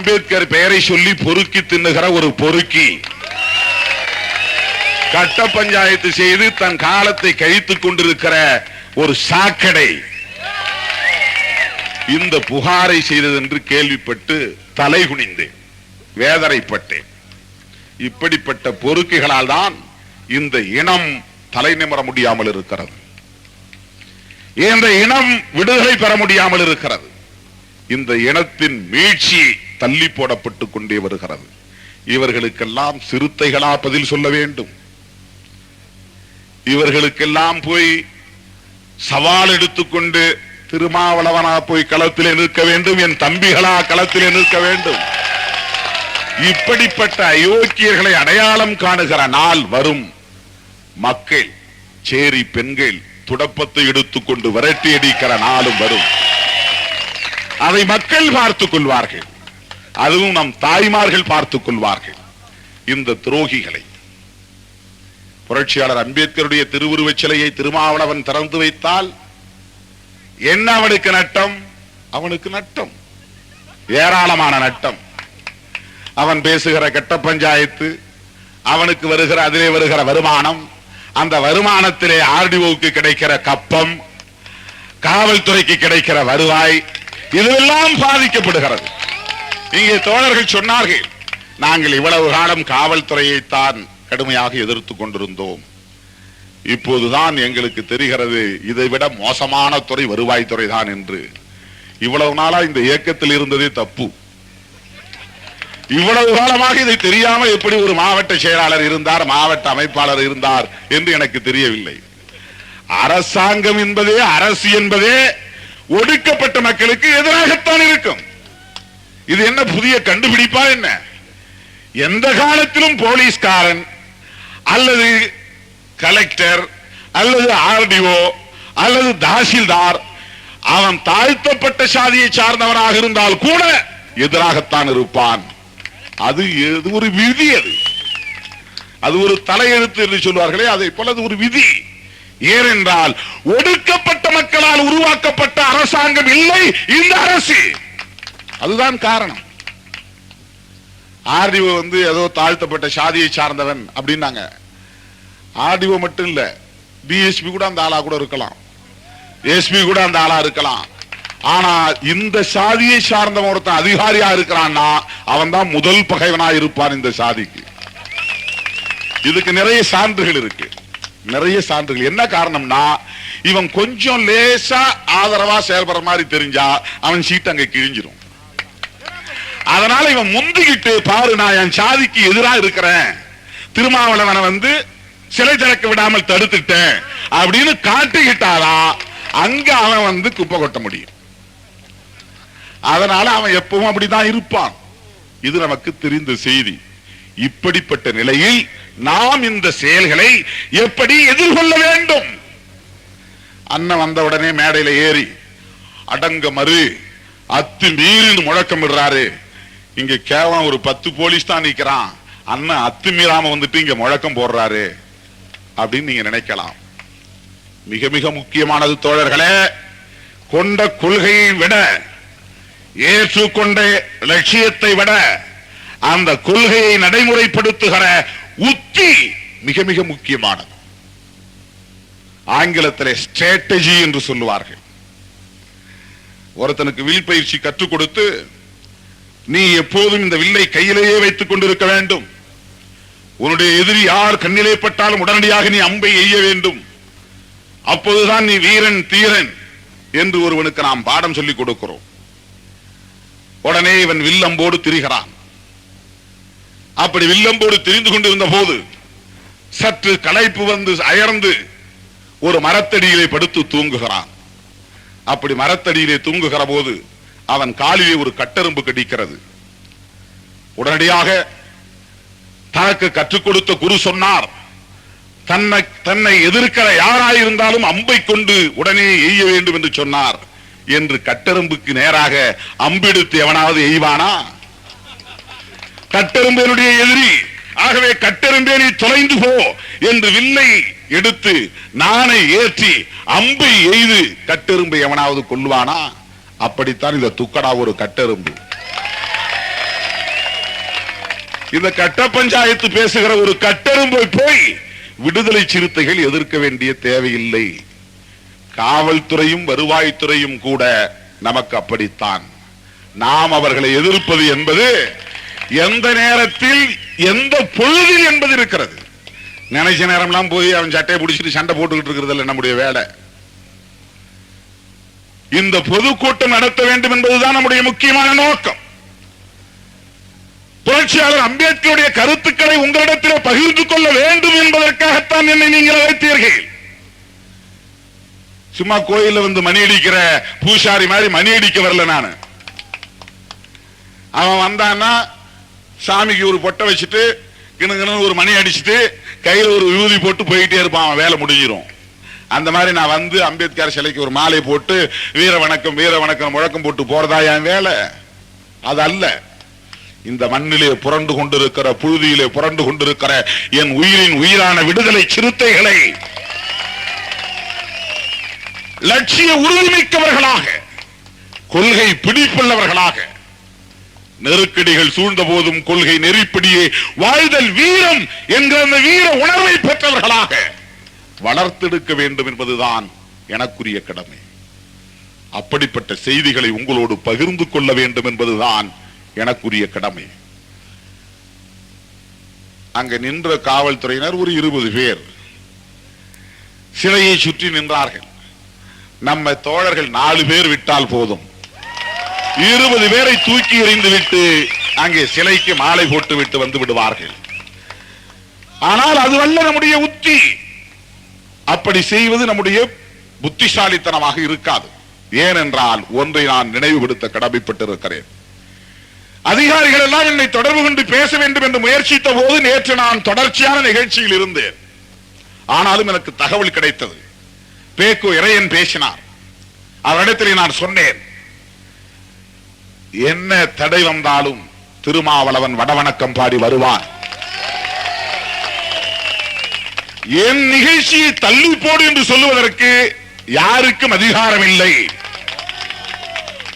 அம்பேத்கர் பெயரை சொல்லி பொறுக்கி தின்னுகிற ஒரு பொறுக்கி. கட்ட பஞ்சாயத்து செய்து தன் காலத்தை கழித்துக் கொண்டிருக்கிற ஒரு சாக்கடை. இந்த புகாரை செய்தது என்று கேள்விப்பட்டு தலை குனிந்தேன் வேதனைப்பட்டேன். இப்படிப்பட்ட பொறுக்குகளால் தான் இந்த இனம் தலை நிமிர முடியாமல் இருக்கிறது. இந்த இனம் விடுதலை பெற முடியாமல் இருக்கிறது. இந்த இனத்தின் மீழ்ச்சி தள்ளி போடப்பட்டு கொண்டே வருகிறது. இவர்களுக்கெல்லாம் சிறுத்தைகளா பதில் சொல்ல வேண்டும். இவர்களுக்கெல்லாம் போய் சவால் எடுத்துக்கொண்டு திருமாவளவனா போய் களத்திலே நிற்க வேண்டும் என் தம்பிகளா களத்திலே நிற்க வேண்டும். இப்படிப்பட்ட அயோக்கியர்களை அடையாளம் காணுகிற நாள் வரும். மக்கள் சேரி பெண்கள் துடப்பத்தை எடுத்துக்கொண்டு விரட்டி அடிக்கிற நாளும் வரும். அதை மக்கள் பார்த்துக் கொள்வார்கள். அதுவும் நம் தாய்மார்கள் பார்த்துக் கொள்வார்கள். இந்த துரோகிகளை. புரட்சியாளர் அம்பேத்கருடைய திருவுருவச் சிலையை திருமாவளவன் திறந்து வைத்தால் என்ன அவனுக்கு நட்டம்? அவனுக்கு நட்டம். ஏராளமான நட்டம். அவன் பேசுகிற கெட்ட பஞ்சாயத்து அவனுக்கு வருகிற அதிலே வருகிற வருமானம் அந்த வருமானத்திலே ஆர்டிஓக்கு கிடைக்கிற கப்பம் காவல்துறைக்கு கிடைக்கிற வருவாய் இதுவெல்லாம் பாதிக்கப்படுகிறது. இங்கே தோழர்கள் சொன்னார்கள் நாங்கள் இவ்வளவு காலம் காவல்துறையை தான் கடுமையாக எதிர்த்து கொண்டிருந்தோம். இப்போதுதான் எங்களுக்கு தெரிகிறது இதைவிட மோசமான துறை வருவாய்த்துறை தான் என்று. இவ்வளவு நாளா இந்த இயக்கத்தில் இருந்ததே தப்பு. இவ்வளவு காலமாக இதை தெரியாமல் எப்படி ஒரு மாவட்ட செயலாளர் இருந்தார் மாவட்ட அமைப்பாளர் இருந்தார் என்று எனக்கு தெரியவில்லை. அரசாங்கம் என்பதே அரசு என்பதே ஒடுக்கப்பட்ட மக்களுக்கு எதிராகத்தான் இருக்கும். இது என்ன புதிய கண்டுபிடிப்பா என்ன? எந்த காலத்திலும் போலீஸ்காரன் அல்லது கலெக்டர் அல்லது ஆர்டிஓ அல்லது தாசில்தார் அவன் தாழ்த்தப்பட்ட சாதியை சார்ந்தவனாக இருந்தால் கூட எதிராகத்தான் இருப்பான். அது எது ஒரு விதி அது. அது ஒரு தலையெழுத்து என்று சொல்வார்களே அதை போல அது ஒரு விதி. ஏனென்றால் ஒடுக்கப்பட்ட மக்களால் உருவாக்கப்பட்ட அரசாங்கம் இல்லை இந்த அரசு. அதுதான் காரணம். ஆர்டிஓ வந்து ஏதோ தாழ்த்தப்பட்ட சாதியை சார்ந்தவன் அப்படின்னாங்க. ஆர்டிஓ மட்டும் இல்ல பிஎஸ்பி கூட அந்த ஆளா கூட இருக்கலாம். எஸ்பி கூட அந்த ஆளா இருக்கலாம். ஆனா இந்த சாதியை சார்ந்தவன் ஒருத்தன் அதிகாரியா இருக்கிறான்னா அவன் தான் முதல் பகைவனா இருப்பான் இந்த சாதிக்கு. இதுக்கு நிறைய சான்றுகள் இருக்கு. நிறைய சான்றுகள். என்ன காரணம்னா இவன் கொஞ்சம் லேசா ஆதரவா செயல்படுற மாதிரி தெரிஞ்சா அவன் சீட் அங்க கிழிஞ்சிரும். அதனால இவன் முந்திக்கிட்டு பாரு நான் என் சாதிக்கு எதிரா இருக்கிறேன். திருமாவளவனை வந்து சிலை திறக்க விடாமல் தடுத்துட்டேன் அப்படின்னு காட்டிக்கிட்டாதான் அங்க அவன் வந்து குப்பை கொட்ட முடியும். அதனால அவன் எப்பவும் அப்படிதான் இருப்பான். இது நமக்கு தெரிந்த செய்தி. இப்படிப்பட்ட நிலையில் நாம் இந்த செயல்களை எப்படி எதிர்கொள்ள வேண்டும்? அண்ணன் வந்த உடனே மேடையில ஏறி அடங்க மறு அத்து மீறின்னு முழக்கம் விடுறாரு இங்க கேவலம் ஒரு பத்து போலீஸ் தான் நிக்கிறான். அண்ணன் அத்துமீறாம வந்துட்டு இங்க முழக்கம் போடுறாரு. அப்படின்னு நீங்க நினைக்கலாம். மிக மிக முக்கியமானது தோழர்களே கொண்ட கொள்கையை விட ஏற்றுக்கொண்ட லட்சியத்தை விட அந்த கொள்கையை நடைமுறைப்படுத்துகிற உத்தி மிக மிக முக்கியமானது. ஆங்கிலத்திலே ஸ்ட்ராட்டஜி என்று சொல்லுவார்கள். ஒருத்தனுக்கு வில் பயிற்சி கற்றுக் கொடுத்து நீ எப்போதும் இந்த வில்லை கையிலேயே வைத்துக் கொண்டிருக்க வேண்டும். உன்னுடைய எதிரி யார் கண்ணிலே பட்டாலும் உடனடியாக நீ அம்பை எய்ய வேண்டும். அப்போதுதான் நீ வீரன் தீரன் என்று ஒருவனுக்கு நாம் பாடம் சொல்லிக் கொடுக்கிறோம். உடனே இவன் வில்லம்போடு திரிகிறான். அப்படி வில்லம்போடு திரிந்து கொண்டிருந்த போது சற்று களைப்பு வந்து அயர்ந்து ஒரு மரத்தடியிலே படுத்து தூங்குகிறான். அப்படி மரத்தடியிலே தூங்குகிற போது அவன் காலிலே ஒரு கட்டெரும்பு கடிக்கிறது. உடனடியாக தனக்கு கற்றுக் கொடுத்த குரு சொன்னார் தன்னை தன்னை எதிர்க்கிற யாராயிருந்தாலும் அம்பை கொண்டு உடனே எய்ய வேண்டும் என்று சொன்னார் என்று கட்டெரும்புக்கு நேராக அம்பெடுத்து எவனாவது எய்வானா? கட்டெரும்பேனுடைய எதிரி ஆகவே கட்டெரும்பே நீ தொலைந்து போ என்று வில்லை எடுத்து நானை ஏற்றி அம்பை எய்து கட்டெரும்பை எவனாவது கொள்வானா அப்படித்தான் இந்த துக்கடா ஒரு கட்டெரும்பு. இந்த கட்ட பஞ்சாயத்து பேசுகிற ஒரு கட்டெரும்பை போய் விடுதலை சிறுத்தைகள் எதிர்க்க வேண்டிய தேவையில்லை. காவல்துறையும் வருவாய்த்துறையும் கூட நமக்கு அப்படித்தான். நாம் அவர்களை எதிர்ப்பது என்பது எந்த நேரத்தில் எந்த பொழுதில் என்பது இருக்கிறது. நினைச்ச நேரம்லாம் போய் அவன் சட்டையை பிடிச்சிட்டு சண்டை போட்டுக்கிட்டு இருக்கிறது இல்லை நம்முடைய வேலை. இந்த பொதுக்கூட்டம் நடத்த வேண்டும் என்பதுதான் நம்முடைய முக்கியமான நோக்கம். புரட்சியாளர் அம்பேத்கருடைய கருத்துக்களை உங்களிடத்தில் பகிர்ந்து கொள்ள வேண்டும் என்பதற்காகத்தான் என்னை நீங்கள் அழைத்தீர்கள். சும்மா கோயில்ல வந்து மணி அடிக்கிற பூசாரி மாதிரி மணி அடிக்க வரல நான். அவன் வந்தான்னா சாமிக்கு ஒரு பொட்டை வச்சுட்டு கிணு ஒரு மணி அடிச்சுட்டு கையில ஒரு விபூதி போட்டு போயிட்டே இருப்பான் அவன் வேலை முடிஞ்சிரும். அந்த மாதிரி நான் வந்து அம்பேத்கர் சிலைக்கு ஒரு மாலை போட்டு வீர வணக்கம் வீர வணக்கம் முழக்கம் போட்டு போறதா என் வேலை? அது அல்ல. இந்த மண்ணிலே புரண்டு கொண்டிருக்கிற புழுதியிலே புரண்டு கொண்டிருக்கிற என் உயிரின் உயிரான விடுதலை சிறுத்தைகளை லட்சிய உறுதிமிக்கவர்களாக கொள்கை பிடிப்புள்ளவர்களாக நெருக்கடிகள் சூழ்ந்த போதும் கொள்கை நெறிப்படியே வாழ்தல் வீரம் என்ற அந்த வீர உணர்வை பெற்றவர்களாக வளர்த்தெடுக்க வேண்டும் என்பதுதான் எனக்குரிய கடமை. அப்படிப்பட்ட செய்திகளை உங்களோடு பகிர்ந்து கொள்ள வேண்டும் என்பதுதான் எனக்குரிய கடமை. அங்கு நின்ற காவல்துறையினர் ஒரு இருபது பேர். சிலையை சுற்றி நின்றார்கள். நம்ம தோழர்கள் நாலு பேர் விட்டால் போதும். இருபது பேரை தூக்கி எறிந்து விட்டு அங்கே சிலைக்கு மாலை போட்டு விட்டு வந்து விடுவார்கள். ஆனால் அதுவல்ல நம்முடைய உத்தி. அப்படி செய்வது நம்முடைய புத்திசாலித்தனமாக இருக்காது. ஏனென்றால் ஒன்றை நான் நினைவுபடுத்த கடமைப்பட்டிருக்கிறேன். அதிகாரிகள் எல்லாம் என்னை தொடர்பு கொண்டு பேச வேண்டும் என்று முயற்சித்த போது நேற்று நான் தொடர்ச்சியான நிகழ்ச்சியில் இருந்தேன். ஆனாலும் எனக்கு தகவல் கிடைத்தது. பேக்கு இறையன் பேசினார். அவரிடத்தில் நான் சொன்னேன் என்ன தடை வந்தாலும் திருமாவளவன் வடவணக்கம் பாடி வருவான். என் நிகழ்ச்சியை தள்ளி போடு என்று சொல்லுவதற்கு யாருக்கும் அதிகாரம் இல்லை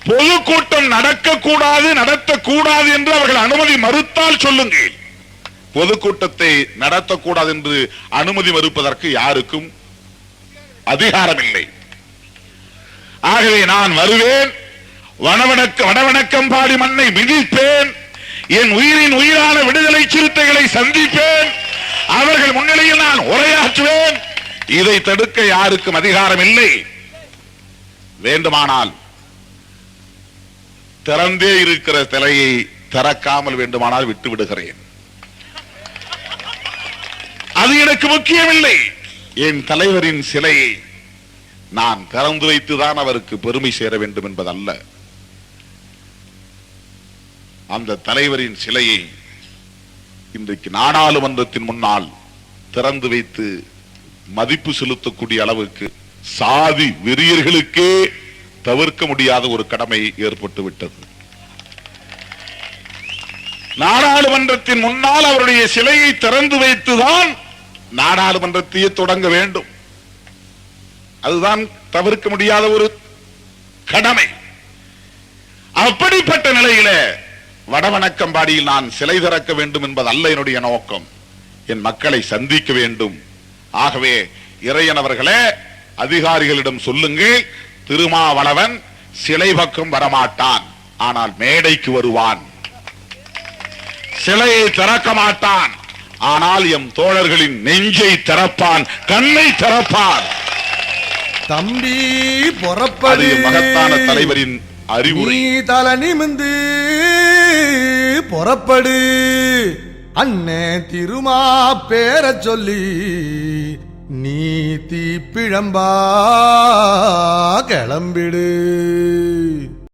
பொதுக்கூட்டம் நடக்கக்கூடாது நடத்தக்கூடாது என்று அவர்கள் அனுமதி மறுத்தால் சொல்லுங்கள். பொதுக்கூட்டத்தை நடத்தக்கூடாது என்று அனுமதி மறுப்பதற்கு யாருக்கும் அதிகாரம் இல்லை ஆகவே நான் வருவேன் வனவணக்க வனவணக்கம் பாடி மண்ணை மிதிப்பேன் என் உயிரின் உயிரான விடுதலை சிறுத்தைகளை சந்திப்பேன் அவர்கள் முன்னிலையில் நான் உரையாற்றுவேன். இதை தடுக்க யாருக்கும் அதிகாரம் இல்லை. வேண்டுமானால் திறந்தே இருக்கிற சிலையை திறக்காமல் வேண்டுமானால் விட்டு விடுகிறேன். அது எனக்கு முக்கியமில்லை. என் தலைவரின் சிலையை நான் திறந்து வைத்துதான் அவருக்கு பெருமை சேர வேண்டும் என்பதல்ல. அந்த தலைவரின் சிலையை இன்றைக்கு நாடாளுமன்றத்தின் முன்னால் திறந்து வைத்து மதிப்பு செலுத்தக்கூடிய அளவுக்கு சாதி வெறியர்களுக்கே தவிர்க்க முடியாத ஒரு கடமை ஏற்பட்டு விட்டது. நாடாளுமன்றத்தின் முன்னால் அவருடைய சிலையை திறந்து வைத்துதான் நாடாளுமன்றத்தையே தொடங்க வேண்டும். அதுதான் தவிர்க்க முடியாத ஒரு கடமை. அப்படிப்பட்ட நிலையில வடவணக்கம்பாடியில் நான் சிலை திறக்க வேண்டும் என்பதல்ல என்னுடைய நோக்கம். என் மக்களை சந்திக்க வேண்டும். ஆகவே இறையன் அவர்களே அதிகாரிகளிடம் சொல்லுங்கள் திருமாவளவன் சிலை பக்கம் வரமாட்டான் ஆனால் மேடைக்கு வருவான். சிலையை திறக்க மாட்டான் ஆனால் எம் தோழர்களின் நெஞ்சை திறப்பான் கண்ணை திறப்பான். தம்பி எம் மகத்தான தலைவரின் அறிவுரை. தல நிமிந்து புறப்படு. அண்ணே திருமா பேர சொல்லி நீ தீப்பிழம்பா கிளம்பிடு.